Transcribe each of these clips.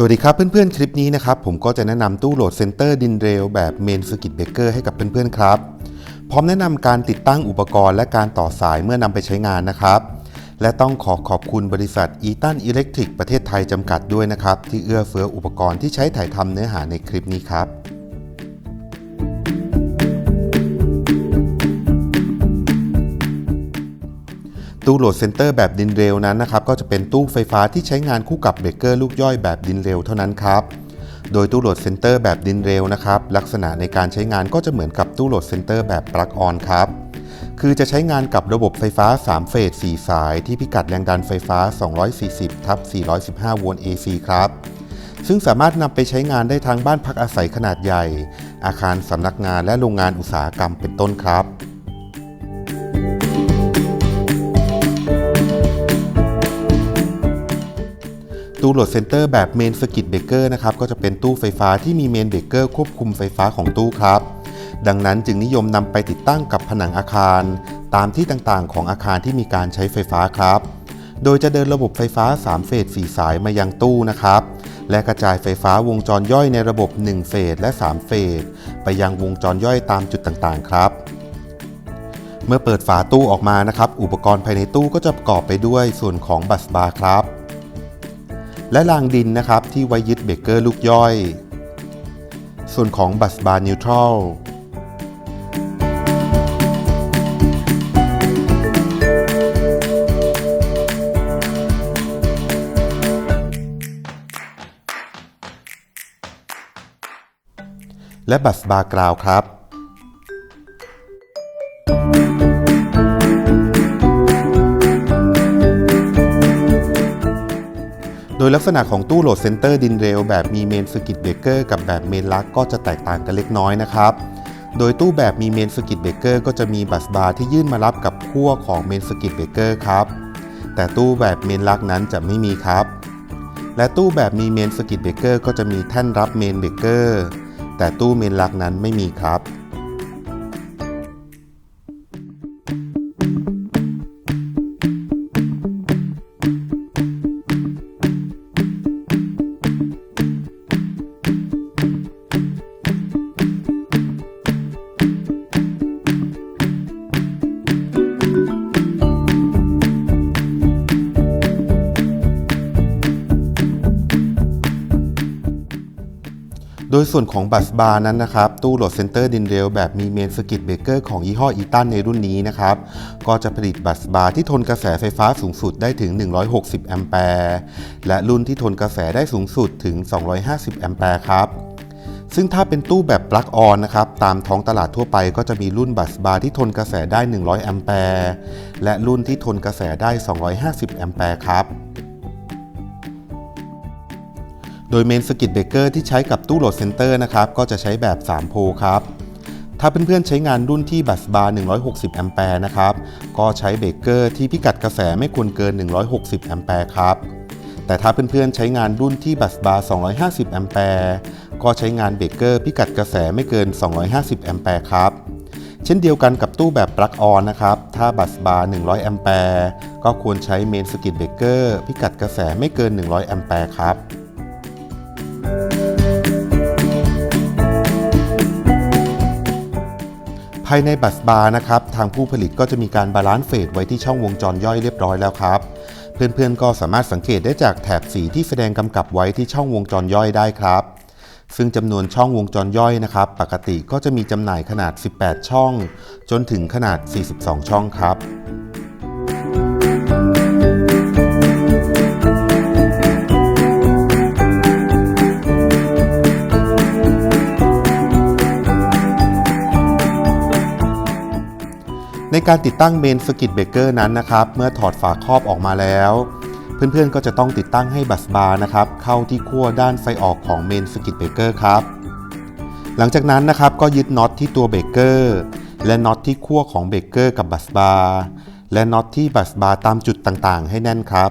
สวัสดีครับเพื่อนๆ คลิปนี้นะครับผมก็จะแนะนำตู้โหลดเซนเตอร์ดินเรลแบบเมนสกิตเบเกอร์ให้กับเพื่อนๆ ครับ พร้อมแนะนำการติดตั้งอุปกรณ์และการต่อสายเมื่อนำไปใช้งานนะครับ และต้องขอขอบคุณบริษัทอีตันอิเล็กทริกประเทศไทยจำกัดด้วยนะครับ ที่เอื้อเฟื้ออุปกรณ์ที่ใช้ถ่ายทำเนื้อหาในคลิปนี้ครับ ตู้โหลดเซนเตอร์แบบดินเรลนั้นนะครับก็จะเป็นตู้ไฟฟ้าที่ใช้งานคู่กับเบรกเกอร์ลูกย่อยแบบดินเรลเท่านั้นครับโดยตู้โหลดเซนเตอร์แบบดินเรลนะครับลักษณะในการใช้งานก็จะเหมือนกับตู้โหลดเซนเตอร์แบบปลั๊กออนครับคือจะใช้งานกับระบบไฟฟ้า 3 เฟส 4 สาย ที่พิกัดแรงดันไฟฟ้า 240ทับ415 โวลต์ AC ครับ ซึ่งสามารถนำไปใช้งานได้ทั้งบ้านพักอาศัยขนาดใหญ่ อาคารสำนักงานและโรงงานอุตสาหกรรมเป็นต้นครับ ตู้โหลดเซนเตอร์แบบเมนสกิตเบเกอร์นะครับก็จะเป็นตู้ไฟฟ้าที่มีเมนเบเกอร์ควบคุมไฟฟ้าของตู้ครับ ดังนั้นจึงนิยมนำไปติดตั้งกับผนังอาคาร ตามที่ต่างๆ ของอาคารที่มีการใช้ไฟฟ้าครับ โดยจะเดินระบบไฟฟ้า 3 เฟส 4 สายมายังตู้นะครับ และกระจายไฟฟ้าวงจรย่อยในระบบ 1 เฟสและ 3 เฟส ไปยังวงจรย่อยตามจุดต่างๆ ครับเมื่อเปิดฝาตู้ออกมานะครับ อุปกรณ์ภายในตู้ก็จะประกอบไปด้วยส่วนของบัสบาร์ครับ และรางดินนะครับที่ไว้ยึดเบเกอร์ลูกย่อย ส่วนของบัสบาร์นิวทรัลและบัสบาร์กราวครับ ยลักษณะของตู้โหลดเซนเตอร์ดินเรลแบบมีเมนสกิตเบรกเกอร์กับแบบเมนลักก็จะแตกต่างกันเล็กน้อยนะครับ โดยตู้แบบมีเมนสกิตเบรกเกอร์ก็จะมีบัสบาร์ที่ยื่นมารับกับขั้วของเมนสกิตเบรกเกอร์ครับ แต่ตู้แบบเมนลักนั้นจะไม่มีครับ และตู้แบบมีเมนสกิตเบรกเกอร์ก็จะมีแท่นรับเมนเบรกเกอร์ แต่ตู้เมนลักนั้นไม่มีครับ ยส่วนของบัสบาร์นั้นนะครับ ตู้โหลดเซนเตอร์ดินเรลแบบมีเมนสกิตเบเกอร์ของยี่ห้ออีตันในรุ่นนี้นะครับ ก็จะผลิตบัสบาร์ที่ทนกระแสไฟฟ้าสูงสุดได้ถึง 160 แอมแปร์และรุ่นที่ทนกระแสได้สูงสุดถึง 250 แอมแปร์ครับซึ่งถ้าเป็นตู้แบบปลั๊กออนนะครับ ตามท้องตลาดทั่วไปก็จะมีรุ่นบัสบาร์ที่ทนกระแสได้ 100 แอมแปร์และรุ่นที่ทนกระแสได้ 250 แอมแปร์ครับ โดยเมนสกิตเบรกเกอร์ที่ใช้กับตู้โหลดเซนเตอร์นะครับก็จะใช้แบบ 3 โพลครับถ้าเพื่อนๆใช้งานรุ่นที่บัสบาร์ 160 แอมแปร์นะครับ ก็ใช้เบรกเกอร์ที่พิกัดกระแสไม่ควรเกิน 160 แอมแปร์ครับ แต่ถ้าเพื่อนๆใช้งานรุ่นที่บัสบาร์ 250 แอมแปร์ ก็ใช้งานเบรกเกอร์พิกัดกระแสไม่เกิน 250 แอมแปร์ครับ เช่นเดียวกันกับตู้แบบปลั๊กออนนะครับ ถ้าบัสบาร์ 100 แอมแปร์ ก็ควรใช้เมนสกิตเบรกเกอร์พิกัดกระแสไม่เกิน 100 แอมแปร์ครับ ภายในบัสบาร์นะครับทางผู้ผลิตก็จะมีการบาลานซ์เฟสไว้ที่ช่องวงจรย่อยเรียบร้อยแล้วครับ เพื่อนๆก็สามารถสังเกตได้จากแถบสีที่แสดงกำกับไว้ที่ช่องวงจรย่อยได้ครับ ซึ่งจำนวนช่องวงจรย่อยนะครับ ปกติก็จะมีจำหน่ายขนาด 18 ช่อง จนถึงขนาด 42 ช่องครับ การติดตั้งเมนสกิตเบเกอร์นั้นนะครับ เมื่อถอดฝาครอบออกมาแล้ว เพื่อนๆก็จะต้องติดตั้งให้บัสบาร์นะครับเข้าที่ขั้วด้านไฟออกของเมนสกิตเบเกอร์ครับ หลังจากนั้นนะครับก็ยึดน็อตที่ตัวเบเกอร์และน็อตที่ขั้วของเบเกอร์กับบัสบาร์และน็อตที่บัสบาร์ตามจุดต่างๆ ให้แน่นครับ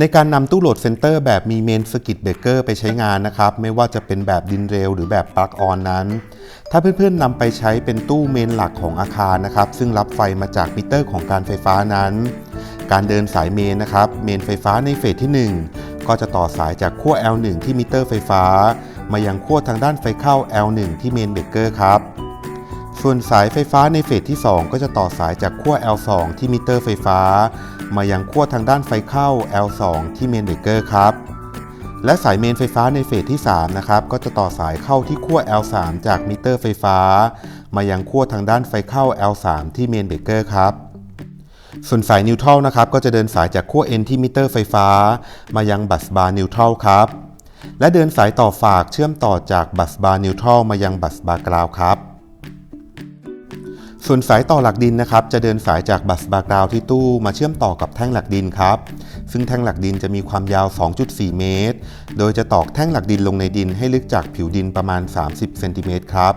ในการนำตู้โหลดเซนเตอร์แบบมีเมนสกิตเบรกเกอร์ไปใช้งานนะครับ ไม่ว่าจะเป็นแบบดินเร็วหรือแบบปลั๊กออนนั้น ถ้าเพื่อนๆนำไปใช้เป็นตู้เมนหลักของอาคารนะครับ ซึ่งรับไฟมาจากมิเตอร์ของการไฟฟ้านั้น การเดินสายเมนนะครับ เมนไฟฟ้าในเฟสที่ 1 ก็จะต่อสายจากขั้ว L1 ที่มิเตอร์ไฟฟ้า มายังขั้วทางด้านไฟเข้า L1 ที่เมนเบรกเกอร์ครับ ส่วนสายไฟฟ้าในเฟสที่ 2 ก็จะต่อสายจากขั้ว L2 ที่มิเตอร์ไฟฟ้า มายังขั้วทางด้านไฟเข้า L2 ที่เมนเบรกเกอร์ครับ และสายเมนไฟฟ้าในเฟสที่3นะครับก็จะต่อสายเข้าที่ขั้ว L3 จากมิเตอร์ไฟฟ้า มายังขั้วทางด้านไฟเข้า L3 ที่เมนเบรกเกอร์ครับส่วนสายนิวทรัลนะครับก็จะเดินสายจากขั้ว N ที่มิเตอร์ไฟฟ้า มายังบัสบาร์นิวทรัลครับ และเดินสายต่อฝากเชื่อมต่อจากบัสบาร์นิวทรัลมายังบัสบาร์กราวครับ ส่วนสายต่อหลักดินนะครับ จะเดินสายจากบัสบาร์กราวที่ตู้มาเชื่อมต่อกับแท่งหลักดินครับ ซึ่งแท่งหลักดินจะมีความยาว 2.4 เมตร โดยจะตอกแท่งหลักดินลงในดินให้ลึกจากผิวดินประมาณ 30 เซนติเมตรครับ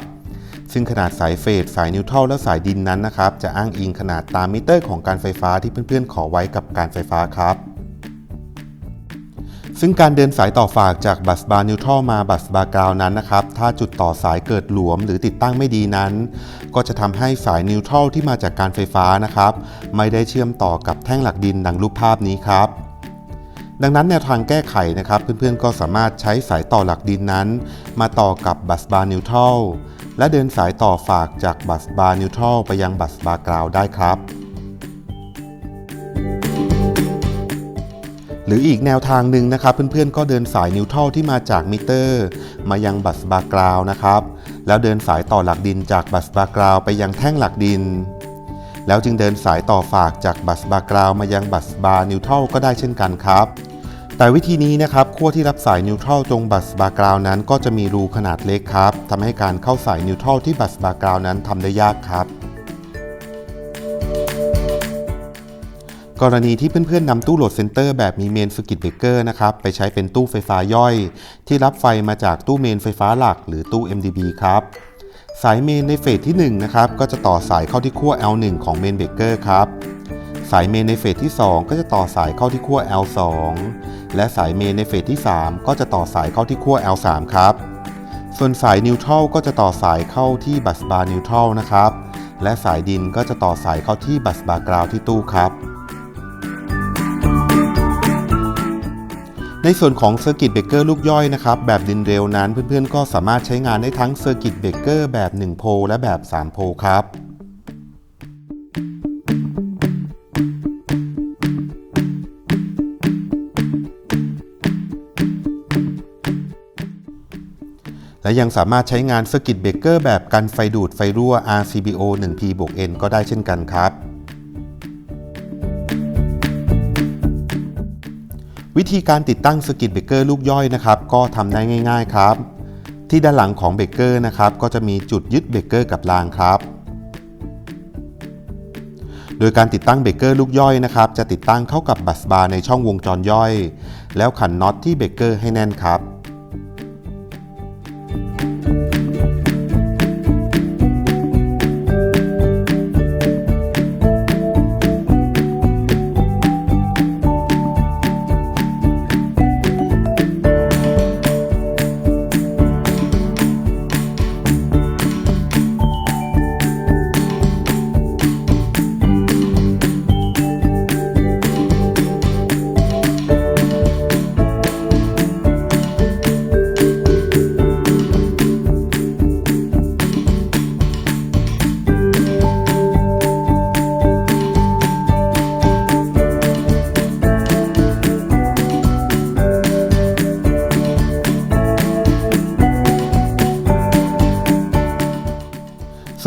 ซึ่งขนาดสายเฟส สายนิวทรัลและสายดินนั้นนะครับ จะอ้างอิงขนาดตามมิเตอร์ของการไฟฟ้าที่เพื่อนๆ ขอไว้กับการไฟฟ้าครับ ซึ่งการเดินสายต่อฝากจากบัสบาร์นิวทรัลมาบัสบาร์กราวนั้นนะครับ ถ้าจุดต่อสายเกิดหลวมหรือติดตั้งไม่ดีนั้น ก็จะทำให้สายนิวทรัลที่มาจากการไฟฟ้านะครับ ไม่ได้เชื่อมต่อกับแท่งหลักดินดังรูปภาพนี้ครับดังนั้นแนวทางแก้ไขนะครับ เพื่อนๆก็สามารถใช้สายต่อหลักดินนั้น มาต่อกับบัสบาร์นิวทรัลและเดินสายต่อฝากจากบัสบาร์นิวทรัลไปยังบัสบาร์กราวได้ครับ รืออีกแนวทางหนึ่งนะครับเพื่อนๆก็เดินสายนิวทัลที่มาจากมิเตอร์ มายังบัสบากราวนะครับ แล้วเดินสายต่อหลักดินจากบัสบากราวไปยังแท่งหลักดิน แล้วจึงเดินสายต่อฝากจากบัสบากราวมายังบัสบาร์นิวทัลก็ได้เช่นกันครับแต่วิธีนี้นะครับขั้วที่รับสายนิวทรัลตรงบัสบากราวนั้น ก็จะมีรูขนาดเล็กครับทำให้การเข้าสายนิวทรัลที่บัสบากราวนั้นทำได้ยากครับ กรณีที่เพื่อนๆนำตู้โหลดเซนเตอร์แบบมีเมนสกิตเบรกเกอร์นะครับไปใช้เป็นตู้ไฟฟ้าย่อย ที่รับไฟมาจากตู้เมนไฟฟ้าหลัก หรือตู้ MDB ครับสายเมนในเฟสที่1นะครับก็จะต่อสายเข้าที่ขั้ว L1 ของเมนเบรกเกอร์ครับสายเมนในเฟสที่ 2 ก็จะต่อสายเข้าที่ขั้ว L2 และสายเมนในเฟสที่ 3 ก็จะต่อสายเข้าที่ขั้ว L3 ครับ ส่วนสายนิวทรัลก็จะต่อสายเข้าที่บัสบาร์นิวทรัลนะครับ และสายดินก็จะต่อสายเข้าที่บัสบาร์กราวที่ตู้ครับ ในส่วนของเซอร์กิตเบเกอร์ลูกย่อยนะครับแบบดินเร็วนั้นเพื่อนๆ ก็สามารถใช้งานได้ทั้งเซอร์กิตเบเกอร์แบบ 1 โพลและแบบ 3 โพลครับและยังสามารถใช้งานเซอร์กิตเบเกอร์แบบกันไฟดูดไฟรั่ว RCBO 1P บวก N ก็ได้เช่นกันครับ วิธีการติดตั้งสกิตเบเกอร์ลูกย่อยนะครับก็ทำได้ง่ายๆครับ ที่ด้านหลังของเบเกอร์นะครับก็จะมีจุดยึดเบเกอร์กับรางครับ โดยการติดตั้งเบเกอร์ลูกย่อยนะครับจะติดตั้งเข้ากับบัสบาร์ในช่องวงจรย่อย แล้วขันน็อตที่เบเกอร์ให้แน่นครับ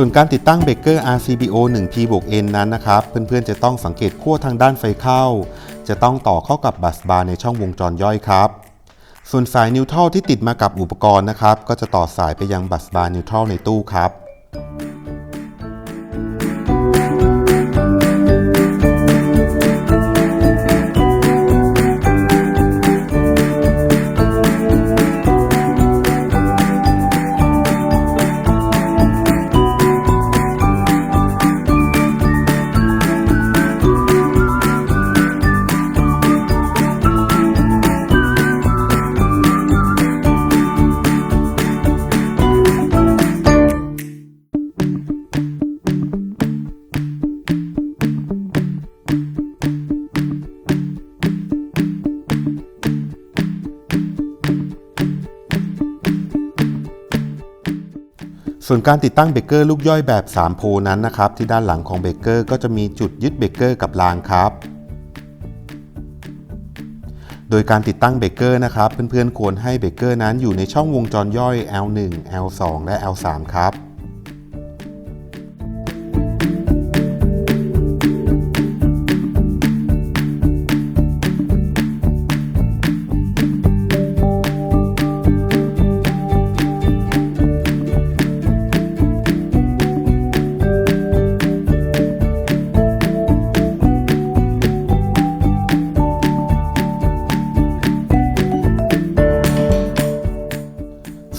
วนการติดตั้งเบรกเกอร์ RCBO 1P บวก N นั้นนะครับ เพื่อนๆ จะต้องสังเกตขั้วทางด้านไฟเข้า จะต้องต่อเข้ากับบัสบาร์ในช่องวงจรย่อยครับ ส่วนสายนิวทรัลที่ติดมากับอุปกรณ์นะครับ ก็จะต่อสายไปยังบัสบาร์นิวทรัลในตู้ครับ ส่วนการติดตั้งเบรกเกอร์ลูกย่อยแบบ 3 โพนั้นนะครับ ที่ด้านหลังของเบรกเกอร์ก็จะมีจุดยึดเบรกเกอร์กับรางครับ โดยการติดตั้งเบรกเกอร์นะครับ เพื่อนๆควรให้เบรกเกอร์นั้นอยู่ในช่องวงจรย่อย L1 L2 และ L3 ครับ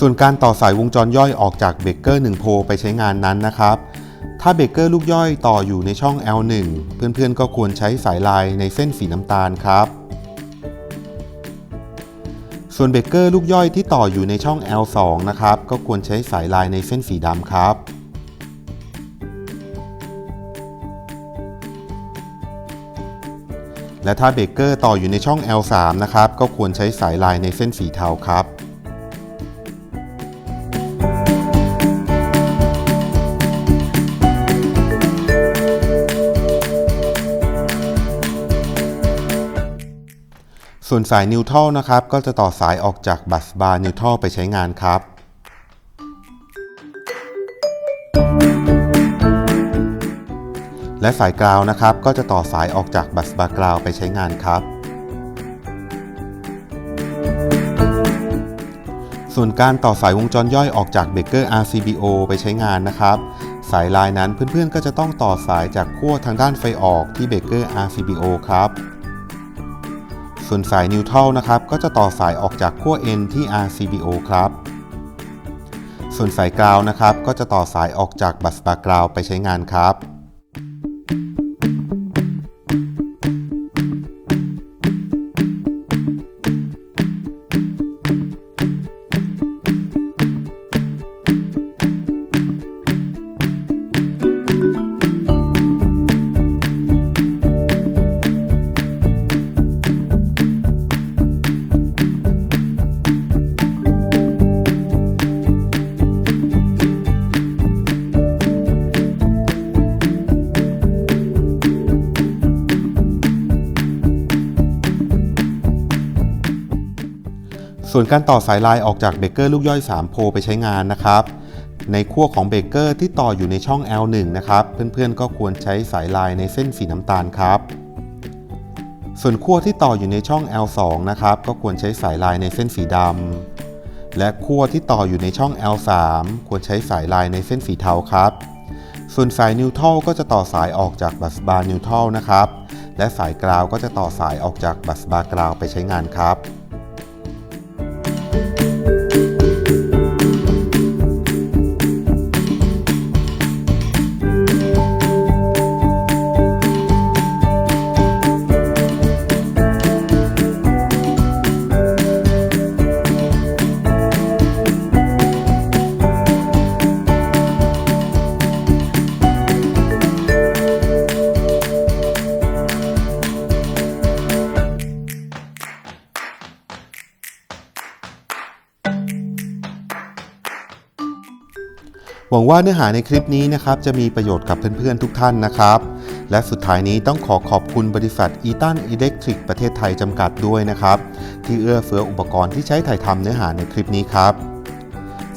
ส่วนการต่อสายวงจรย่อยออกจากเบรกเกอร์1โพลไปใช้งานนั้นนะครับ ถ้าเบรกเกอร์ลูกย่อยต่ออยู่ในช่อง L1 เพื่อนๆก็ควรใช้สายลายในเส้นสีน้ำตาลครับ ส่วนเบรกเกอร์ลูกย่อยที่ต่ออยู่ในช่อง L2 นะครับ ก็ควรใช้สายลายในเส้นสีดำครับและถ้าเบรกเกอร์ต่ออยู่ในช่อง L3 นะครับ ก็ควรใช้สายลายในเส้นสีเทาครับ ส่วนสายนิวทรัลนะครับ ก็จะต่อสายออกจากบัสบาร์นิวทรัลไปใช้งานครับ และสายกราวนะครับ ก็จะต่อสายออกจากบัสบาร์กราวไปใช้งานครับ ส่วนการต่อสายวงจรย่อยออกจากเบรกเกอร์ RCBO ไปใช้งานนะครับ สายลายนั้นเพื่อนๆก็จะต้องต่อสายจากขั้วทางด้านไฟออกที่เบรกเกอร์ RCBO ครับ ส่วนสายนิวทรัลนะครับก็จะต่อสายออกจากขั้ว N ที่ RCBO ครับ ส่วนสายกราวนะครับก็จะต่อสายออกจากบัสบาร์กราวไปใช้งานครับ ส่วนการต่อสายลายออกจากเบรกเกอร์ลูกย่อย 3 โพลไปใช้งานนะครับ ในขั้วของเบรกเกอร์ที่ต่ออยู่ในช่อง L1 นะครับ เพื่อนๆ ก็ควรใช้สายลายในเส้นสีน้ำตาลครับ ส่วนขั้วที่ต่ออยู่ในช่อง L2 นะครับ ก็ควรใช้สายลายในเส้นสีดำ และขั้วที่ต่ออยู่ในช่อง L3 ควรใช้สายลายในเส้นสีเทาครับ ส่วนสายนิวทรัลก็จะต่อสายออกจากบัสบาร์นิวทรัลนะครับ และสายกราวก็จะต่อสายออกจากบัสบาร์กราวไปใช้งานครับ วังว่าเนื้อหาในคลิปนี้นะครับจะมีประโยชน์กับเพื่อนๆทุกท่านนะครับ และสุดท้ายนี้ต้องขอขอบคุณบริษัทอีตันอิเล็กทริกประเทศไทยจำกัดด้วยนะครับ ที่เอื้อเฟื้ออุปกรณ์ที่ใช้ถ่ายทำเนื้อหาในคลิปนี้ครับ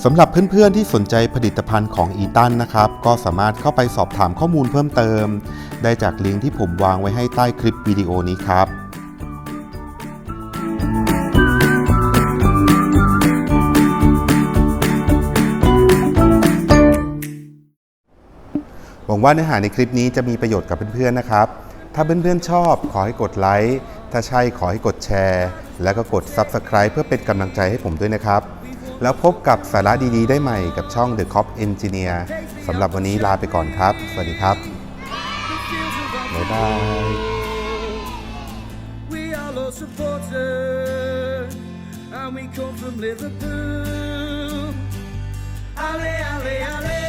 สำหรับเพื่อนๆที่สนใจผลิตภัณฑ์ของอีตันนะครับ ก็สามารถเข้าไปสอบถามข้อมูลเพิ่มเติม ได้จากลิงก์ที่ผมวางไว้ให้ใต้คลิปวิดีโอนี้ครับ หวังว่าเนื้อหาในคลิปนี้จะมีประโยชน์กับเพื่อนๆนะครับ ถ้าเพื่อนๆชอบขอให้กดไลค์ ถ้าใช่ขอให้กดแชร์ แล้วก็กด Subscribe เพื่อเป็นกำลังใจให้ผมด้วยนะครับ แล้วพบกับสาระดีๆ ได้ใหม่กับช่อง The Cop Engineer สำหรับวันนี้ลาไปก่อนครับ สวัสดีครับ บ๊ายบาย We are all supporters, and we come from Liverpool. Ale, ale, ale.